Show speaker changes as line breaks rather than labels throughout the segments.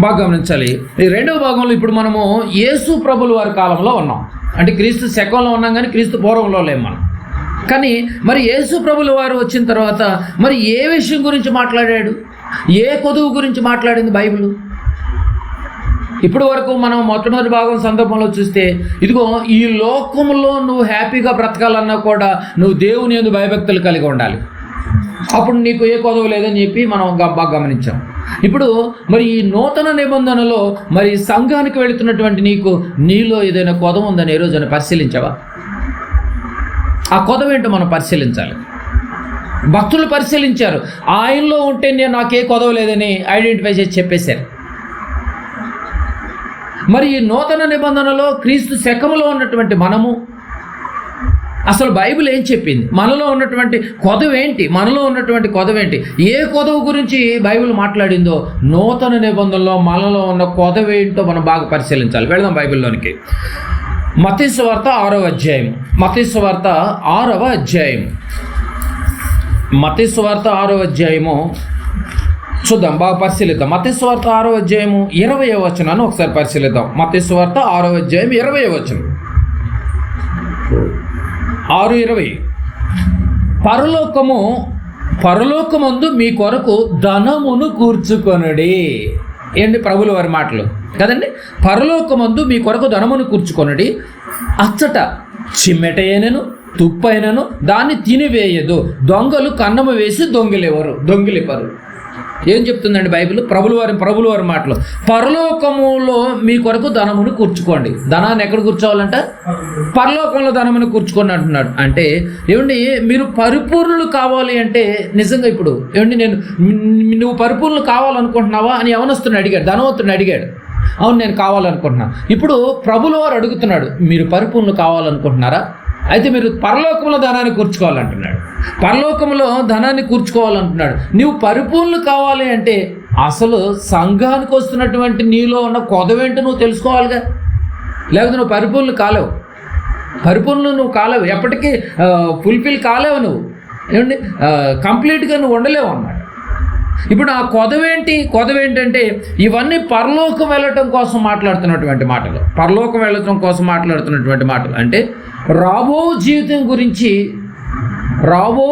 బాగా గమనించాలి. ఈ రెండవ భాగంలో ఇప్పుడు మనము యేసు ప్రభుల వారి కాలంలో ఉన్నాం. అంటే క్రీస్తు శకంలో ఉన్నాం కానీ క్రీస్తు పూర్వంలో లేము మనం. కానీ మరి యేసు ప్రభుల వారు వచ్చిన తర్వాత మరి ఏ విషయం గురించి మాట్లాడాడు? ఏ కొదువు గురించి మాట్లాడింది బైబిల్? ఇప్పటి వరకు మనం మొట్టమొదటి భాగం సందర్భంలో చూస్తే ఇదిగో ఈ లోకంలో నువ్వు హ్యాపీగా బ్రతకాలన్నా కూడా నువ్వు దేవుని ఎందు భయభక్తులు కలిగి ఉండాలి. అప్పుడు నీకు ఏ కొదవ లేదని చెప్పి మనం గ- బాగా గమనించాం. ఇప్పుడు మరి ఈ నూతన నిబంధనలో మరి సంఘానికి వెళుతున్నటువంటి నీకు నీలో ఏదైనా కొదవ ఉందని ఏ రోజున పరిశీలించావా? ఆ కొదవ ఏంటో మనం పరిశీలించాలి. భక్తులు పరిశీలించారు. ఆయనలో ఉంటే నేను నాకే కొదవ లేదని ఐడెంటిఫై చేసి చెప్పేశారు. మరి ఈ నూతన నిబంధనలో క్రీస్తు శకములో ఉన్నటువంటి మనము అసలు బైబిల్ ఏం చెప్పింది? మనలో ఉన్నటువంటి కొదవ ఏంటి? మనలో ఉన్నటువంటి కొదవ ఏంటి? ఏ కొదవ గురించి బైబిల్ మాట్లాడిందో నూతన నిబంధనలో మనలో ఉన్న కొదవ ఏంటో మనం బాగా పరిశీలించాలి. వెళదాం బైబిల్లోనికి. మతీశ్వార్త ఆరవ అధ్యాయం. మతీశ్వార్త ఆరవ అధ్యాయం. మతీశ్వార్త ఆరవ అధ్యాయము. చూద్దాం బాగా పరిశీలిద్దాం. మతీసు వార్త ఆరో అధ్యాయము ఇరవై వచనాన్ని ఒకసారి పరిశీలిద్దాం. మతీసు వార్త ఆరో అధ్యాయం ఇరవై వచనం. ఆరు ఇరవై. పరలోకము పరలోకమందు మీ కొరకు ధనమును కూర్చుకొనుడి. ఏంటి ప్రభుల వారి మాటలు? కదండి? పరలోకమందు మీ కొరకు ధనమును కూర్చుకొనుడి. అచ్చట చిమ్మెటైనను తుప్పైనను దాన్ని తినివేయదు. దొంగలు కన్నము వేసి దొంగిలేవరు దొంగిలిపరు. ఏం చెప్తుందండి బైబిల్? ప్రభులు వారి ప్రభులు వారి మాటలు. పరలోకములో మీ కొరకు ధనమును కూర్చుకోండి. ధనాన్ని ఎక్కడ కూర్చోవాలంట? పరలోకంలో ధనమును కూర్చుకోండి అంటున్నాడు. అంటే ఏమండి మీరు పరిపూర్ణులు కావాలి అంటే నిజంగా ఇప్పుడు ఏమండి నేను నువ్వు పరిపూర్ణులు కావాలనుకుంటున్నావా అని యవనస్తుని అడిగాడు ధనవంతుని అడిగాడు. అవును నేను కావాలనుకుంటున్నాను ఇప్పుడు ప్రభులు వారు అడుగుతున్నాడు మీరు పరిపూర్ణులు కావాలనుకుంటున్నారా? అయితే మీరు పరలోకంలో ధనాన్ని కూర్చుకోవాలంటున్నాడు. పరలోకంలో ధనాన్ని కూర్చుకోవాలంటున్నాడు. నీవు పరిపూర్ణులు కావాలి అంటే అసలు సంఘానికి వస్తున్నటువంటి నీలో ఉన్న కొదవేంటో నువ్వు తెలుసుకోవాలిగా? లేకపోతే నువ్వు పరిపూర్ణులు కాలేవు. పరిపూర్ణులు నువ్వు కాలేవు. ఎప్పటికీ ఫుల్ఫిల్ కాలేవు నువ్వు. ఏమండి? కంప్లీట్గా నువ్వు ఉండలేవు అన్నమాట. ఇప్పుడు ఆ కొదవేంటి కొదవేంటంటే ఇవన్నీ పరలోకం వెళ్ళటం కోసం మాట్లాడుతున్నటువంటి మాటలు. పరలోకం వెళ్ళటం కోసం మాట్లాడుతున్నటువంటి మాటలు. అంటే రాబో జీవితం గురించి రాబో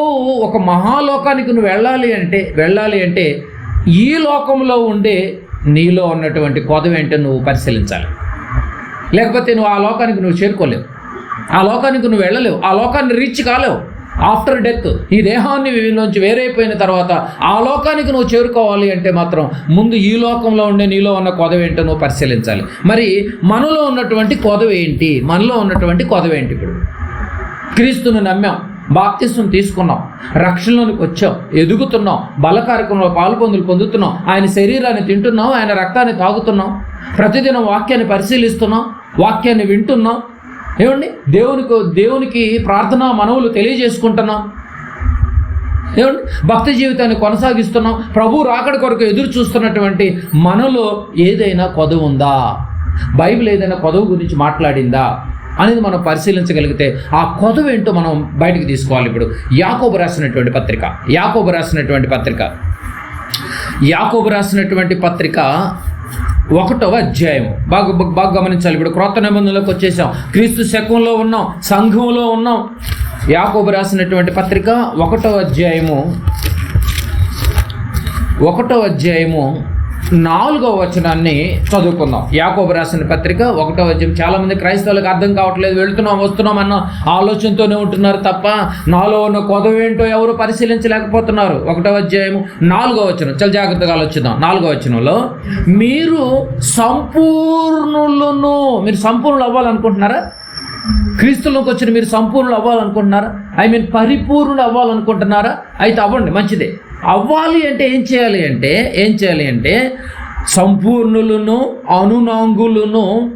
ఒక మహాలోకానికి నువ్వు వెళ్ళాలి అంటే వెళ్ళాలి అంటే ఈ లోకంలో ఉండే నీలో ఉన్నటువంటి కొదవేంటో నువ్వు పరిశీలించాలి. లేకపోతే నువ్వు ఆ లోకానికి నువ్వు చేరుకోలేవు. ఆ లోకానికి నువ్వు వెళ్ళలేవు. ఆ లోకాన్ని రీచ్ కాలేవు. ఆఫ్టర్ డెత్ ఈ దేహాన్ని నుంచి వేరైపోయిన తర్వాత ఆ లోకానికి నువ్వు చేరుకోవాలి అంటే మాత్రం ముందు ఈ లోకంలో ఉండే నీలో ఉన్న కొదవ ఏంటో నువ్వు పరిశీలించాలి. మరి మనలో ఉన్నటువంటి కొదవ ఏంటి? మనలో ఉన్నటువంటి కొదవ ఏంటి ఇప్పుడు? క్రీస్తును నమ్మాం బాప్తిస్వం తీసుకున్నాం రక్షణలోనికి వచ్చాం ఎదుగుతున్నాం బల కార్యక్రమంలో పాల్పొందులు పొందుతున్నాం ఆయన శరీరాన్ని తింటున్నాం ఆయన రక్తాన్ని తాగుతున్నాం ప్రతిదినం వాక్యాన్ని పరిశీలిస్తున్నాం వాక్యాన్ని వింటున్నాం ఏమండి? దేవునికి దేవునికి ప్రార్థనా మనవులు తెలియజేసుకుంటున్నాం. ఏమండి? భక్తి జీవితాన్ని కొనసాగిస్తున్నాం. ప్రభు రాకడ కొరకు ఎదురు చూస్తున్నటువంటి మనలో ఏదైనా కొదవ ఉందా? బైబిల్ ఏదైనా కొదవ గురించి మాట్లాడిందా? అనేది మనం పరిశీలించగలిగితే ఆ కొదవ ఏంటో మనం బయటికి తీసుకోవాలి ఇప్పుడు. యాకోబు రాసినటువంటి పత్రిక. యాకోబు రాసినటువంటి పత్రిక. యాకోబు రాసినటువంటి పత్రిక ఒకటవ అధ్యాయం బాగా బాగా- గమనించాలి. ఇప్పుడు క్రొత్త నిబంధనలోకి వచ్చేసాం. క్రీస్తు శకంలో ఉన్నాం. సంఘంలో ఉన్నాం. యాకోబు రాసినటువంటి పత్రిక ఒకటవ అధ్యాయము. ఒకటో అధ్యాయము. నాలుగవ వచనాన్ని చదువుకుందాం. యాకోబు రాసిన పత్రిక ఒకటో అధ్యాయం. చాలా మంది క్రైస్తవులకు అర్థం కావట్లేదు. వెళ్తున్నాం వస్తున్నాం అన్న ఆలోచనతోనే ఉంటున్నారు తప్ప నాలో ఉన్న కొదవేంటో ఎవరు పరిశీలించలేకపోతున్నారు. ఒకటో అధ్యాయము నాలుగో వచనం. చాలా జాగ్రత్తగా ఆలోచిద్దాం. నాలుగో వచనంలో మీరు సంపూర్ణులను మీరు సంపూర్ణులు అవ్వాలనుకుంటున్నారా? క్రీస్తులోకి వచ్చిన మీరు సంపూర్ణులు అవ్వాలనుకుంటున్నారా? I mean పరిపూర్ణులు అవ్వాలనుకుంటున్నారా? అయితే అవ్వండి మంచిదే. అవ్వాలి అంటే ఏం చేయాలి అంటే ఏం చేయాలి అంటే సంపూర్ణులను అనునాంగులను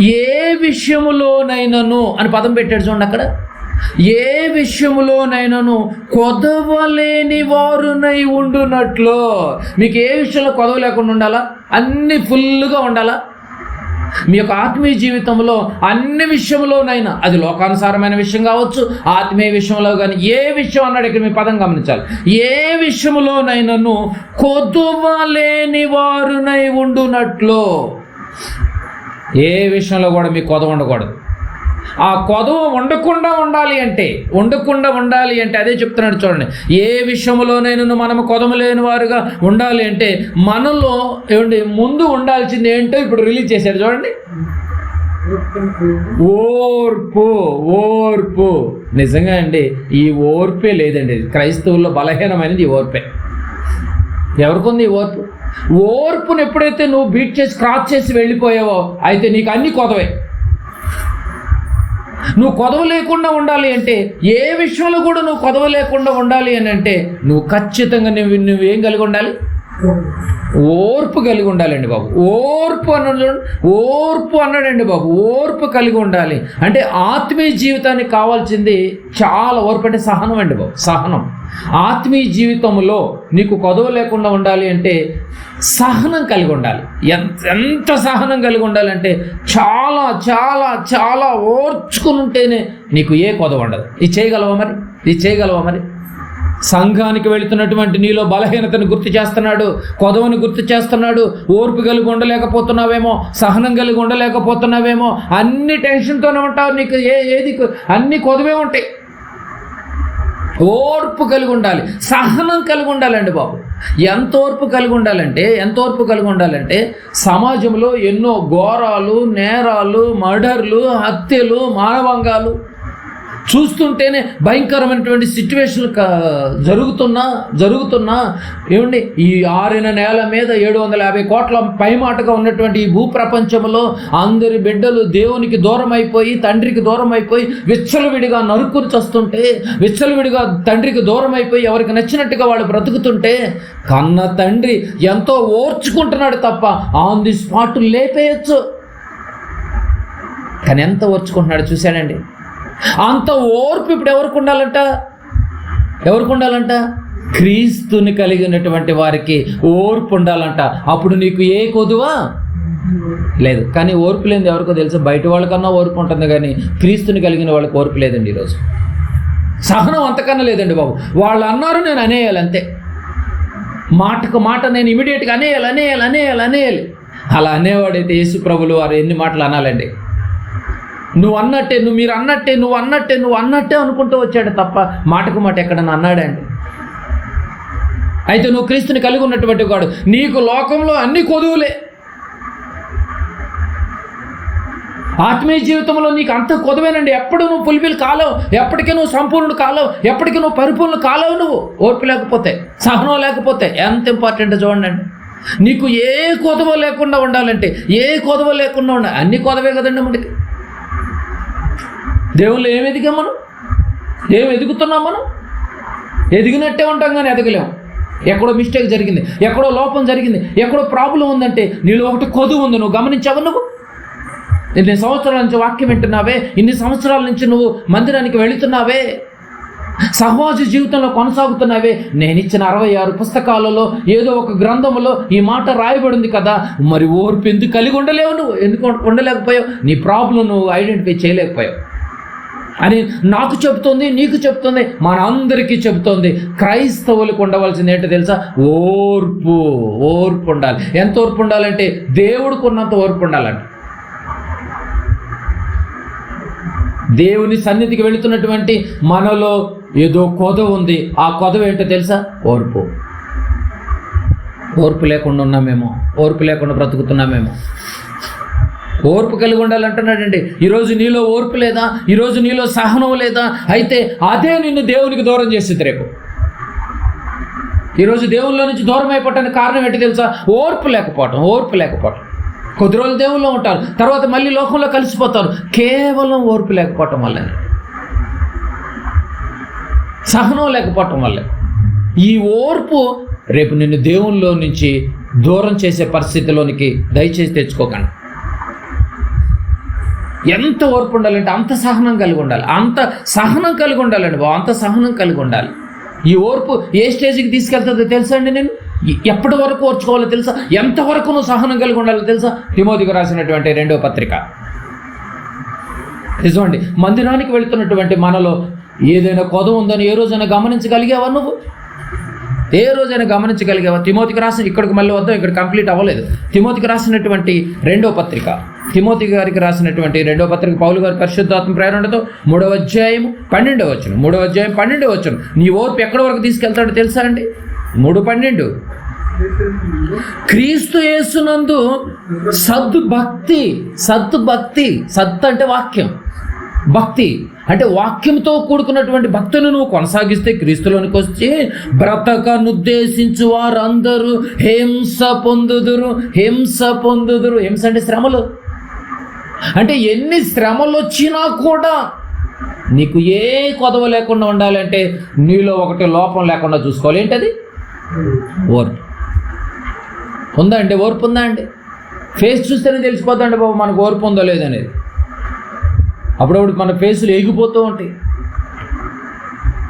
ఏ విషయములోనైనాను అని పదం పెట్టాడు చూడండి అక్కడ. ఏ విషయంలోనైనాను కొదవలేని వారునై ఉండునట్లు. మీకు ఏ విషయంలో కొదవ లేకుండా ఉండాలా? అన్నీ ఫుల్గా ఉండాలా? మీ యొక్క ఆత్మీయ జీవితంలో అన్ని విషయంలోనైనా అది లోకానుసారమైన విషయం కావచ్చు ఆత్మీయ విషయంలో కానీ ఏ విషయం అన్నాడు ఇక్కడ మీ పదం గమనించాలి. ఏ విషయంలోనైనాను కొదువలేని వారునై ఉండునట్లు ఏ విషయంలో కూడా మీకు కొదవ ఉండకూడదు. ఆ కొదవ ఉండకుండా ఉండాలి అంటే ఉండకుండా ఉండాలి అంటే అదే చెప్తున్నాడు చూడండి. ఏ విషయంలోనైనా మనం కొదవ లేని వారుగా ఉండాలి అంటే మనలో ఏమండి ముందు ఉండాల్సింది ఏంటో ఇప్పుడు రిలీజ్ చేశారు చూడండి. ఓర్పు ఓర్పు. నిజంగా అండి ఈ ఓర్పే లేదండి. క్రైస్తవుల్లో బలహీనమైనది ఈ ఓర్పే. ఎవరికొంది ఈ ఓర్పు? ఓర్పును ఎప్పుడైతే నువ్వు బీట్ చేసి క్రాస్ చేసి వెళ్ళిపోయావో అయితే నీకు అన్ని కొదవే. నువ్వు కొదవ లేకుండా ఉండాలి అంటే ఏ విషయంలో కూడా నువ్వు కొదవ లేకుండా ఉండాలి అని అంటే నువ్వు ఖచ్చితంగా నువ్వు నువ్వేం కలిగి ఉండాలి? ఓర్పు కలిగి ఉండాలండి బాబు. ఓర్పు అన్నాడు ఓర్పు అన్నాడండి బాబు. ఓర్పు కలిగి ఉండాలి. అంటే ఆత్మీయ జీవితానికి కావాల్సింది చాలా ఓర్పు అంటే సహనం అండి బాబు సహనం. ఆత్మీయ జీవితంలో నీకు కొదవ లేకుండా ఉండాలి అంటే సహనం కలిగి ఉండాలి. ఎంత ఎంత సహనం కలిగి ఉండాలంటే చాలా చాలా చాలా ఓర్చుకుని ఉంటేనే నీకు ఏ కొదవ ఉండదు. ఇది చేయగలవా మరి? ఇది చేయగలవా మరి? సంఘానికి వెళుతున్నటువంటి నీలో బలహీనతను గుర్తు చేస్తున్నాడు కొదవని గుర్తు చేస్తున్నాడు ఓర్పు కలిగి ఉండలేకపోతున్నావేమో సహనం కలిగి ఉండలేకపోతున్నావేమో అన్ని టెన్షన్తోనే ఉంటావు నీకు ఏ ఏది అన్ని కొదవే ఉంటాయి. ఓర్పు కలిగి ఉండాలి. సహనం కలిగి ఉండాలండి బాబు. ఎంత ఓర్పు కలిగి ఉండాలంటే ఎంత ఓర్పు కలిగి ఉండాలంటే సమాజంలో ఎన్నో ఘోరాలు నేరాలు మర్డర్లు హత్యలు మానవంగాలు చూస్తుంటేనే భయంకరమైనటువంటి సిచ్యువేషన్ జరుగుతున్నా జరుగుతున్నా. ఏమండి ఈ ఆరిన నేల మీద ఏడు వందల యాభై కోట్ల పైమాటగా ఉన్నటువంటి ఈ భూప్రపంచంలో అందరి బిడ్డలు దేవునికి దూరం అయిపోయి తండ్రికి దూరం అయిపోయి విచ్చలవిడిగా నరుక్కుని చస్తుంటే విచ్చలవిడిగా తండ్రికి దూరం అయిపోయి ఎవరికి నచ్చినట్టుగా వాళ్ళు బ్రతుకుతుంటే కన్న తండ్రి ఎంతో ఓర్చుకుంటున్నాడు తప్ప ఆన్ ది స్పాట్ లేపేయచ్చు. కానీ ఎంత ఓర్చుకుంటున్నాడు చూశానండి. అంత ఓర్పు ఇప్పుడు ఎవరికి ఉండాలంట? ఎవరికి ఉండాలంట? క్రీస్తుని కలిగినటువంటి వారికి ఓర్పు ఉండాలంట. అప్పుడు నీకు ఏ కొదువా? లేదు. కానీ ఓర్పు లేనిది ఎవరికో తెలుసు. బయట వాళ్ళకన్నా ఓర్పు ఉంటుంది కానీ క్రీస్తుని కలిగిన వాళ్ళకి ఓర్పు లేదండి ఈరోజు. సహనం అంతకన్నా లేదండి బాబు. వాళ్ళు అన్నారు నేను అనేయాలి అంతే. మాటకు మాట నేను ఇమీడియట్గా అనేయాలి అనేయాలి అనేయాలి అనేయాలి. అలా అనేవాడైతే యేసు ప్రభులు వారు ఎన్ని మాటలు అనాలండి? నువ్వు అన్నట్టే నువ్వు మీరు అన్నట్టే నువ్వు అన్నట్టే నువ్వు అన్నట్టే అనుకుంటూ వచ్చాడు తప్ప మాటకు మాట ఎక్కడన్నా అన్నాడండి అయితే నువ్వు క్రీస్తుని కలిగి ఉన్నటువంటి వాడు. నీకు లోకంలో అన్ని కొదువులే. ఆత్మీయ జీవితంలో నీకు అంత కొదవేనండి. ఎప్పుడు నువ్వు పులిపిలు కాలవు ఎప్పటికీ నువ్వు సంపూర్ణుడు కాలవు ఎప్పటికీ నువ్వు పరిపూర్ణ కాలవు నువ్వు. ఓర్పు లేకపోతే సహనం లేకపోతే ఎంత ఇంపార్టెంట్ చూడండి నీకు ఏ కొదవ లేకుండా ఉండాలంటే ఏ కొదవ లేకుండా ఉండాలి అన్ని కొదవే కదండి మనకి. దేవుళ్ళు ఏం ఎదిగాం మనం? ఏం ఎదుగుతున్నాం మనం? ఎదిగినట్టే ఉంటాం కానీ ఎదగలేం. ఎక్కడో మిస్టేక్ జరిగింది ఎక్కడో లోపం జరిగింది ఎక్కడో ప్రాబ్లం ఉందంటే నీలో ఒకటి కొదువు ఉంది. నువ్వు గమనించావు నువ్వు? ఇన్ని సంవత్సరాల నుంచి వాక్యం వింటున్నావే? ఇన్ని సంవత్సరాల నుంచి నువ్వు మందిరానికి వెళుతున్నావే? సహవాస జీవితంలో కొనసాగుతున్నావే? నేను ఇచ్చిన అరవై ఆరు పుస్తకాలలో ఏదో ఒక గ్రంథంలో ఈ మాట రాయబడింది కదా. మరి ఓర్పు ఎందుకు కలిగి ఉండలేవు నువ్వు? ఎందుకు ఉండలేకపోయావు? నీ ప్రాబ్లం నువ్వు ఐడెంటిఫై చేయలేకపోయావు. అని నాకు చెప్తుంది నీకు చెప్తుంది మనందరికీ చెబుతోంది. క్రైస్తవులకు ఉండవలసింది ఏంటో తెలుసా? ఓర్పు ఓర్పు ఉండాలి. ఎంత ఓర్పు ఉండాలంటే దేవుడికి ఉన్నంత ఓర్పు ఉండాలంట. దేవుని సన్నిధికి వెళుతున్నటువంటి మనలో ఏదో కొదవ ఉంది. ఆ కొదవ ఏంటో తెలుసా? ఓర్పు. ఓర్పు లేకుండా ఉన్నామేమో. ఓర్పు లేకుండా బ్రతుకుతున్నామేమో. ఓర్పు కలిగి ఉండాలంటున్నాడండి. ఈరోజు నీలో ఓర్పు లేదా? ఈరోజు నీలో సహనం లేదా? అయితే అదే నిన్ను దేవునికి దూరం చేస్తుంది రేపు. ఈరోజు దేవుల్లో నుంచి దూరం అయిపోవటానికి కారణం ఏంటి తెలుసా? ఓర్పు లేకపోవటం ఓర్పు లేకపోవటం. కొద్ది రోజులు దేవుల్లో ఉంటారు తర్వాత మళ్ళీ లోకంలో కలిసిపోతారు. కేవలం ఓర్పు లేకపోవటం వల్లనే సహనం లేకపోవటం వల్లే. ఈ ఓర్పు రేపు నిన్ను దేవుల్లో నుంచి దూరం చేసే పరిస్థితిలోనికి దయచేసి తెచ్చుకోకండి. ఎంత ఓర్పు ఉండాలంటే అంత సహనం కలిగి ఉండాలి. అంత సహనం కలిగి ఉండాలండి బాబు అంత సహనం కలిగి ఉండాలి. ఈ ఓర్పు ఏ స్టేజ్కి తీసుకెళ్తుందో తెలుసా అండి నేను? ఎప్పటి వరకు ఓర్చుకోవాలో తెలుసా? ఎంతవరకు నువ్వు సహనం కలిగి ఉండాలో తెలుసా? తిమోతికి రాసినటువంటి రెండో పత్రిక. నిజమండి మందిరానికి వెళుతున్నటువంటి మనలో ఏదైనా కొద ఉందని ఏ రోజైనా గమనించగలిగావా నువ్వు? ఏ రోజైనా గమనించగలిగావా? తిమోతికి రాసిన ఇక్కడికి మళ్ళీ వద్దాం ఇక్కడ కంప్లీట్ అవ్వలేదు. తిమోతికి రాసినటువంటి రెండో పత్రిక. తిమోతి గారికి రాసినటువంటి రెండో పత్రిక పౌలు గారి పరిశుద్ధాత్మ ప్రేరణతో మూడవ అధ్యాయం పన్నెండవ వచ్చును మూడవ అధ్యాయం పన్నెండవ వచ్చును నీ ఓర్పు ఎక్కడి వరకు తీసుకెళ్తాడో తెలుసా అండి? మూడు పన్నెండు. క్రీస్తు యేసునందు సద్దు భక్తి సద్దు భక్తి సత్ అంటే వాక్యం. భక్తి అంటే వాక్యంతో కూడుకున్నటువంటి భక్తులు నువ్వు కొనసాగిస్తే క్రీస్తులోనికి వచ్చి బ్రతకనుద్దేశించు వారందరూ హింస పొందుదురు హింస పొందుదురు. హింస అంటే శ్రమలు? అంటే ఎన్ని శ్రమలు వచ్చినా కూడా నీకు ఏ కొదవ లేకుండా ఉండాలంటే నీలో ఒకటి లోపం లేకుండా చూసుకోవాలి. ఏంటది? ఓర్పు. ఉందా అండి? ఓర్పు ఉందా అండి? ఫేస్ చూస్తేనే తెలిసిపోతుందండి బాబు మనకు ఓర్పు ఉందో లేదనేది అప్పుడప్పుడు మన ఫేసులు ఎగిపోతూ ఉంటాయి.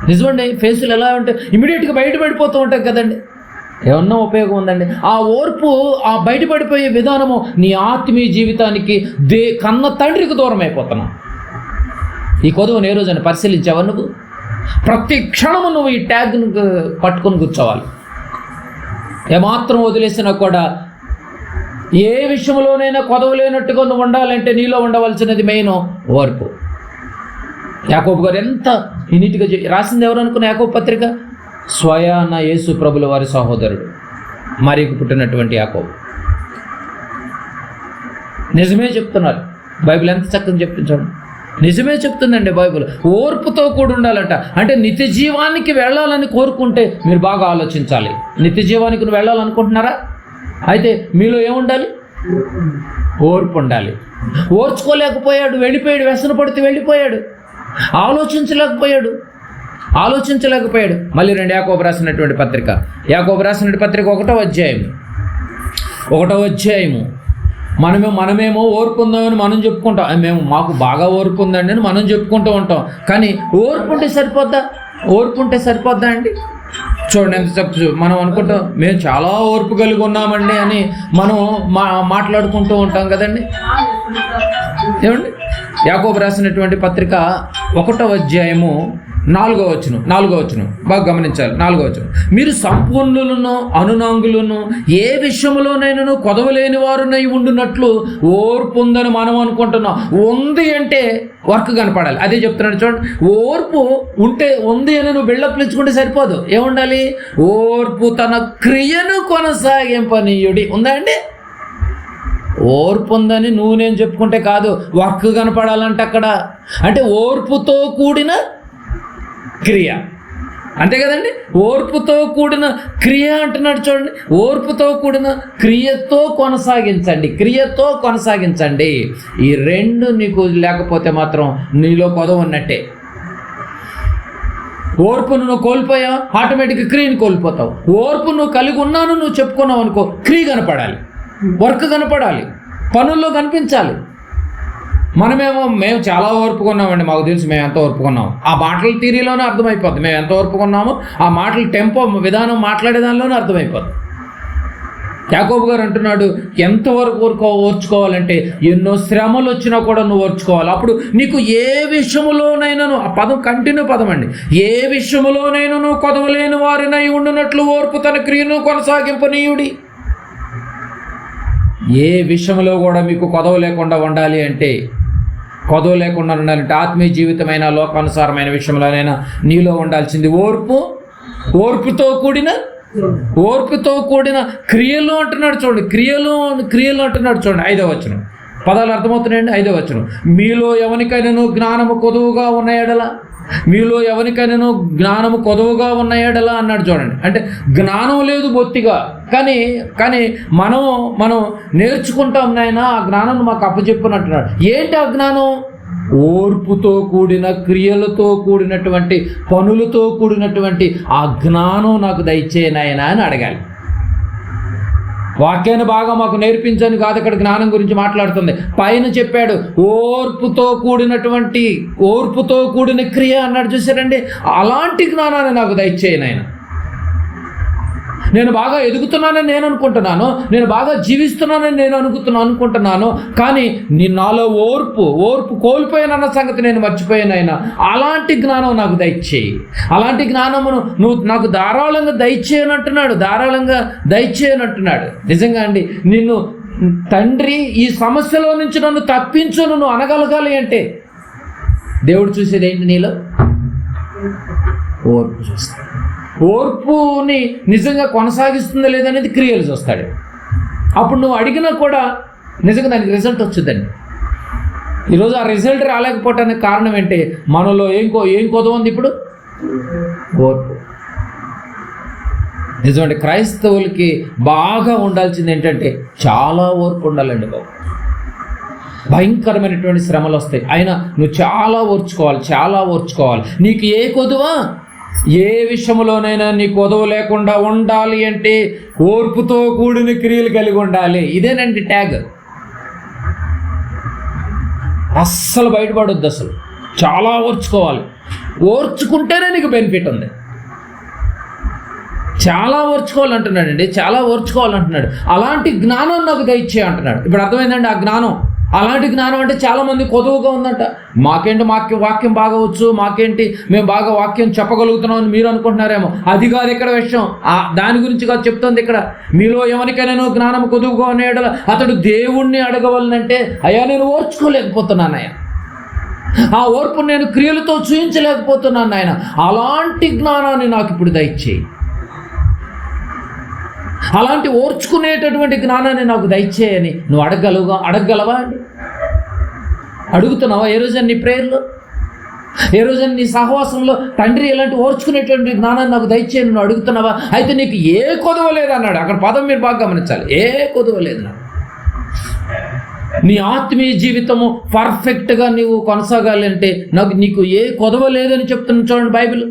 నిజమండి ఫేసులు ఎలా ఉంటాయి ఇమీడియట్గా బయటపడిపోతూ ఉంటాయి కదండి. ఏమన్నా ఉపయోగం ఉందండి? ఆ ఓర్పు ఆ బయటపడిపోయే విధానము నీ ఆత్మీయ జీవితానికి దే కన్న తండ్రికి దూరం అయిపోతున్నావు ఈ కొదువును ఏ రోజైనా పరిశీలించావా నువ్వు? ప్రతి క్షణము నువ్వు ఈ ట్యాగ్ను పట్టుకొని కూర్చోవాలి. ఏమాత్రం వదిలేసినా కూడా ఏ విషయంలోనైనా కొదవ లేనట్టుగా నువ్వు ఉండాలంటే నీలో ఉండవలసినది మెయిన్ ఓర్పు. యాకోబు గారు ఎంత నీట్గా రాసింది ఎవరు అనుకున్న యాకోబు పత్రిక? స్వయాన యేసు ప్రభుల వారి సహోదరుడు మరియకు పుట్టినటువంటి యాకోబు. నిజమే చెప్తున్నారు. బైబిల్ ఎంత చక్కగా చెప్పించాడు నిజమే చెప్తుందండి బైబిల్. ఓర్పుతో కూడి ఉండాలంట. అంటే నిత్య జీవానికి వెళ్ళాలని కోరుకుంటే మీరు బాగా ఆలోచించాలి. నిత్య జీవానికి నువ్వు వెళ్ళాలనుకుంటున్నారా? అయితే మీలో ఏముండాలి? ఓర్పు ఉండాలి. ఓర్చుకోలేకపోయాడు వెళ్ళిపోయాడు వ్యసన పడితే వెళ్ళిపోయాడు ఆలోచించలేకపోయాడు. ఆలోచించలేకపోయాడు. మళ్ళీ రెండు యాకోబు రాసినటువంటి పత్రిక. యాకోబు రాసినటువంటి పత్రిక ఒకటో అధ్యాయము. ఒకటో అధ్యాయము. మనమే మనమేమో ఓర్పు ఉందామని మనం చెప్పుకుంటాం. మేము మాకు బాగా ఓర్పు ఉందండి అని మనం చెప్పుకుంటూ ఉంటాం. కానీ ఓర్పు ఉంటే సరిపోద్దా? ఓర్పు ఉంటే సరిపోద్దా అండి? చూడండి ఎంత చెప్పు మనం అనుకుంటాం మేము చాలా ఓర్పు కలిగి ఉన్నామండి అని మనం మా మాట్లాడుకుంటూ ఉంటాం కదండి? ఏమండి? యాకోబు రాసినటువంటి పత్రిక ఒకటో అధ్యాయము. నాలుగో వచ్చును నాలుగో వచ్చును బాగా గమనించాలి నాలుగో వచ్చును మీరు సంపూర్ణులను అనునాంగులను ఏ విషయంలోనైనాను కొదవలేని వారునై ఉండునట్లు ఓర్పు ఉందని మనం అనుకుంటున్నాం. ఉంది అంటే వర్క్ కనపడాలి. అదే చెప్తున్నాడు చూడండి. ఓర్పు ఉంటే ఉంది అని నువ్వు బిల్డప్ ఇచ్చుకుంటే సరిపోదు. ఏముండాలి? ఓర్పు తన క్రియను కొనసాగింపనీయుడి. ఉందా అండి? ఓర్పు ఉందని నువ్వు నేను చెప్పుకుంటే కాదు. వర్క్ కనపడాలంటే అక్కడ. అంటే ఓర్పుతో కూడిన క్రియ. అంతే కదండి? ఓర్పుతో కూడిన క్రియ అంటున్నాడు చూడండి. ఓర్పుతో కూడిన క్రియతో కొనసాగించండి. క్రియతో కొనసాగించండి. ఈ రెండు నీకు లేకపోతే మాత్రం నీలో కొదవ ఉన్నట్టే. ఓర్పును నువ్వు కోల్పోయావు ఆటోమేటిక్గా క్రియను కోల్పోతావు. ఓర్పు నువ్వు కలిగి ఉన్నాను నువ్వు చెప్పుకున్నావు అనుకో క్రియ కనపడాలి. వర్క్ కనపడాలి. పనుల్లో కనిపించాలి. మనమేమో మేము చాలా ఓర్పుకున్నామండి మాకు తెలుసు మేము ఎంత ఓర్పుకున్నాం ఆ మాటల తీరీలోనే అర్థమైపోద్ది మేము ఎంత ఓర్పుకున్నామో ఆ మాటల టెంపో విధానం మాట్లాడే దానిలోనే అర్థమైపోద్ది. యాకోబు గారు అంటున్నాడు ఎంతవరకు ఓర్కో ఓర్చుకోవాలంటే ఎన్నో శ్రమలు వచ్చినా కూడా నువ్వు ఓర్చుకోవాలి. అప్పుడు నీకు ఏ విషయములోనైనాను ఆ పదం కంటిన్యూ పదం అండి ఏ నువ్వు కొదవలేని వారినై ఉండునట్లు ఓర్పు తన క్రియను కొనసాగింపనీయుడి. ఏ విషయంలో కూడా మీకు కొదవ లేకుండా ఉండాలి అంటే కొదవ లేకుండా ఉండాలంటే ఆత్మీయ జీవితమైన లోకానుసారమైన విషయంలోనైనా నీలో ఉండాల్సింది ఓర్పు. ఓర్పుతో కూడిన ఓర్పుతో కూడిన క్రియలు అంటున్నాడు చూడండి. క్రియలు క్రియలు అంటున్నాడు చూడండి. ఐదో వచనం. పదాలు అర్థమవుతున్నాయండి? ఐదో వచనం. మీలో ఎవరికైనా జ్ఞానము కొదువుగా ఉన్న ఎడల మీలో ఎవరికైనాను జ్ఞానము కొదువుగా ఉన్నాయాడలా అన్నాడు చూడండి. అంటే జ్ఞానం లేదు బొత్తిగా. కానీ కానీ మనం మనం నేర్చుకుంటాం నాయన ఆ జ్ఞానం మాకు అప్పచెప్పునంటున్నాడు ఏంటి ఆ జ్ఞానం? ఓర్పుతో కూడిన క్రియలతో కూడినటువంటి పనులతో కూడినటువంటి ఆ జ్ఞానం నాకు దయచే అని అడగాలి. వాక్యాన్ని బాగా మాకు నేర్పించని కాదు అక్కడ జ్ఞానం గురించి మాట్లాడుతుంది. పైన చెప్పాడు ఓర్పుతో కూడినటువంటి ఓర్పుతో కూడిన క్రియ అన్నాడు. చూసారండి అలాంటి జ్ఞానాన్ని నాకు దయచేయను ఆయన నేను బాగా ఎదుగుతున్నానని నేను అనుకుంటున్నాను. నేను బాగా జీవిస్తున్నానని నేను అనుకుంటున్నాను అనుకుంటున్నాను. కానీ నీ నాలో ఓర్పు ఓర్పు కోల్పోయానన్న సంగతి నేను మర్చిపోయాను ఆయన అలాంటి జ్ఞానం నాకు దయచేయి. అలాంటి జ్ఞానమును నువ్వు నాకు ధారాళంగా దయచేయని అంటున్నాడు. ధారాళంగా దయచేయని అంటున్నాడు. నిజంగా అండి నిన్ను తండ్రి ఈ సమస్యలో నుంచి నన్ను తప్పించు నువ్వు అనగలగాలి అంటే దేవుడు చూసేది ఏంటి నీలో? ఓర్పు చూస్తాడు. ఓర్పుని నిజంగా కొనసాగిస్తుందా లేదనేది క్రియలు చూస్తాడు. అప్పుడు నువ్వు అడిగినా కూడా నిజంగా దానికి రిజల్ట్ వచ్చిందండి. ఈరోజు ఆ రిజల్ట్ రాలేకపోవటానికి కారణం ఏంటి? మనలో ఏం కో ఏం కొదవ ఉంది ఇప్పుడు? ఓర్పు. నిజమండి క్రైస్తవులకి బాగా ఉండాల్సింది ఏంటంటే చాలా ఓర్పు ఉండాలండి బాబు. భయంకరమైనటువంటి శ్రమలు వస్తాయి. అయినా నువ్వు చాలా ఓర్చుకోవాలి చాలా ఓర్చుకోవాలి. నీకు ఏ కొదువా? ఏ విషయంలోనైనా నీకు కొదవ లేకుండా ఉండాలి అంటే ఓర్పుతో కూడిన క్రియలు కలిగి ఉండాలి. ఇదేనండి ట్యాగ్. అస్సలు బయటపడొద్దు అసలు. చాలా ఓర్చుకోవాలి. ఓర్చుకుంటేనే నీకు బెనిఫిట్ ఉంది. చాలా ఓర్చుకోవాలంటున్నాడండి. చాలా ఓర్చుకోవాలంటున్నాడు. అలాంటి జ్ఞానం నాకు దయచే అంటున్నాడు. ఇప్పుడు అర్థమైందండి ఆ జ్ఞానం? అలాంటి జ్ఞానం అంటే చాలామంది కొదువుగా ఉందంట. మాకేంటి మాకు వాక్యం బాగా వచ్చు? మాకేంటి? మేము బాగా వాక్యం చెప్పగలుగుతున్నాం అని మీరు అనుకుంటున్నారేమో. అది కాదు ఇక్కడ విషయం. ఆ దాని గురించి కాదు చెప్తుంది ఇక్కడ. మీలో ఎవరికైనా జ్ఞానం కొదువుగా ఉన్నాడు అతడు దేవుణ్ణి అడగవలనంటే అయ్యా నేను ఓర్చుకోలేకపోతున్నాను అయ్యా ఆ ఓర్పు నేను క్రియలతో చూపించలేకపోతున్నాను ఆయన అలాంటి జ్ఞానాన్ని నాకు ఇప్పుడు దయచేయి. అలాంటి ఓర్చుకునేటటువంటి జ్ఞానాన్ని నాకు దయచేయని నువ్వు అడగలుగా అడగలవా అండి? అడుగుతున్నావా? ఏ రోజు నీ ప్రేయర్లో? ఏ రోజు నీ సహవాసంలో? తండ్రి ఇలాంటి ఓర్చుకునేటువంటి జ్ఞానాన్ని నాకు దయచేయని నువ్వు అడుగుతున్నావా? అయితే నీకు ఏ కొదవ లేదన్నాడు. అక్కడ పదం మీరు బాగా గమనించాలి. ఏ కొదవ లేదు నాకు నీ ఆత్మీయ జీవితము పర్ఫెక్ట్గా నీవు కొనసాగాలి అంటే నాకు నీకు ఏ కొదవ లేదని చెప్తున్నా చూడండి బైబిల్.